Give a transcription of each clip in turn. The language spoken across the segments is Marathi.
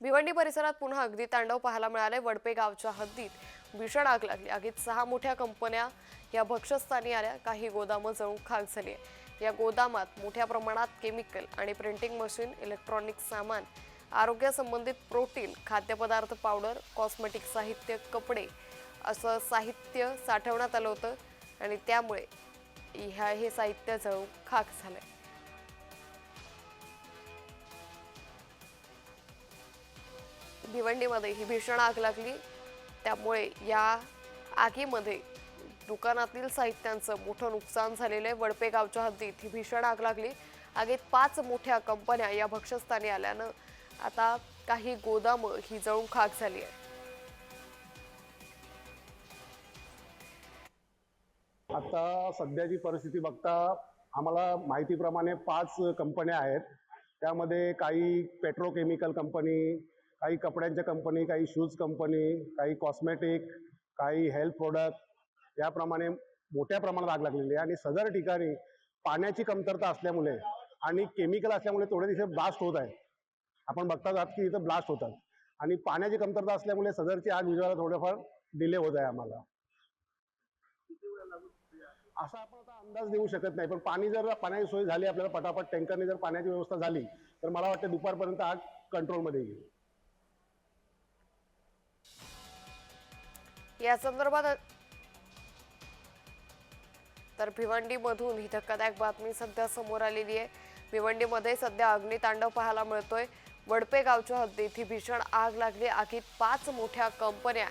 भिवंडी परिसरात पुन्हा अगदी तांडव पाहायला मिळाले. वडपे गावच्या हद्दीत भीषण आग लागली. आगीत सहा मोठ्या कंपन्या या भक्षस्थानी आल्या. काही गोदामं जळून खाक झाली आहे. या गोदामात मोठ्या प्रमाणात केमिकल आणि प्रिंटिंग मशीन इलेक्ट्रॉनिक सामान आरोग्यासंबंधित प्रोटीन खाद्यपदार्थ पावडर कॉस्मेटिक साहित्य कपडे असं साहित्य साठवण्यात आलं होतं आणि त्यामुळे ह्या हे साहित्य जळून खाक झालंय. भिवंडीमध्ये ही भीषण आग लागली. त्यामुळे या आगीमध्ये दुकानातील साहित्यांचं मोठं नुकसान झालेलं आहे. वडपे गावच्या हद्दीत ही भीषण आग लागली. आगीत पाच मोठ्या कंपन्या या भक्षस्थानी आल्यानं आता काही गोदामं ही जळून खाक झाली आहे आता सध्याची परिस्थिती बघता आम्हाला माहितीप्रमाणे पाच कंपन्या आहेत. त्यामध्ये काही पेट्रोकेमिकल कंपनी काही कपड्यांच्या कंपनी काही शूज कंपनी काही कॉस्मेटिक काही हेल्थ प्रोडक्ट याप्रमाणे मोठ्या प्रमाणात आग लागलेली आहे. आणि सदर ठिकाणी पाण्याची कमतरता असल्यामुळे आणि केमिकल असल्यामुळे थोडे दिवस ब्लास्ट होत आहे आपण बघता आहात की इथं ब्लास्ट होतात. आणि पाण्याची कमतरता असल्यामुळे सदरची आग विजवायला थोडंफार डिले होत आहे आम्हाला. असा आपण आता अंदाज देऊ शकत नाही. पण पाणी जर पाण्याची सोय झाली आपल्याला पटापट टँकरने जर पाण्याची व्यवस्था झाली तर मला वाटतं दुपारपर्यंत आग कंट्रोलमध्ये येईल. या संदर्भात तर भिवंडीमधून ही धक्कादायक बातमी सध्या समोर आलेली आहे. भिवंडीमध्ये सध्या अग्नितांडव पाहायला मिळतोय. वडपे गावच्या हद्दीत ही भीषण आग लागली. आगीत पाच मोठ्या कंपन्या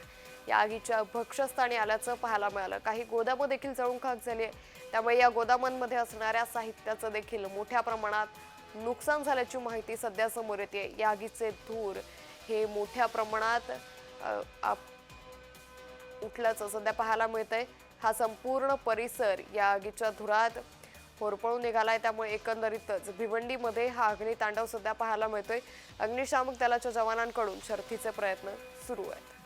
या आगीच्या भक्षस्थानी आल्याचं पाहायला मिळालं. काही गोदामं देखील जळून खाक झाली आहे त्यामुळे या गोदामांमध्ये असणाऱ्या साहित्याचं देखील मोठ्या प्रमाणात नुकसान झाल्याची माहिती सध्या समोर येते. या आगीचे धूर हे मोठ्या प्रमाणात आप- उठल्याचं सध्या पाहायला मिळतंय. हा संपूर्ण परिसर या आगीच्या धुरात होरपळून निघालाय. त्यामुळे एकंदरीतच भिवंडीमध्ये हा अग्नितांडव सध्या पाहायला मिळतोय. अग्निशामक दलाच्या जवानांकडून शर्थीचे प्रयत्न सुरू आहेत.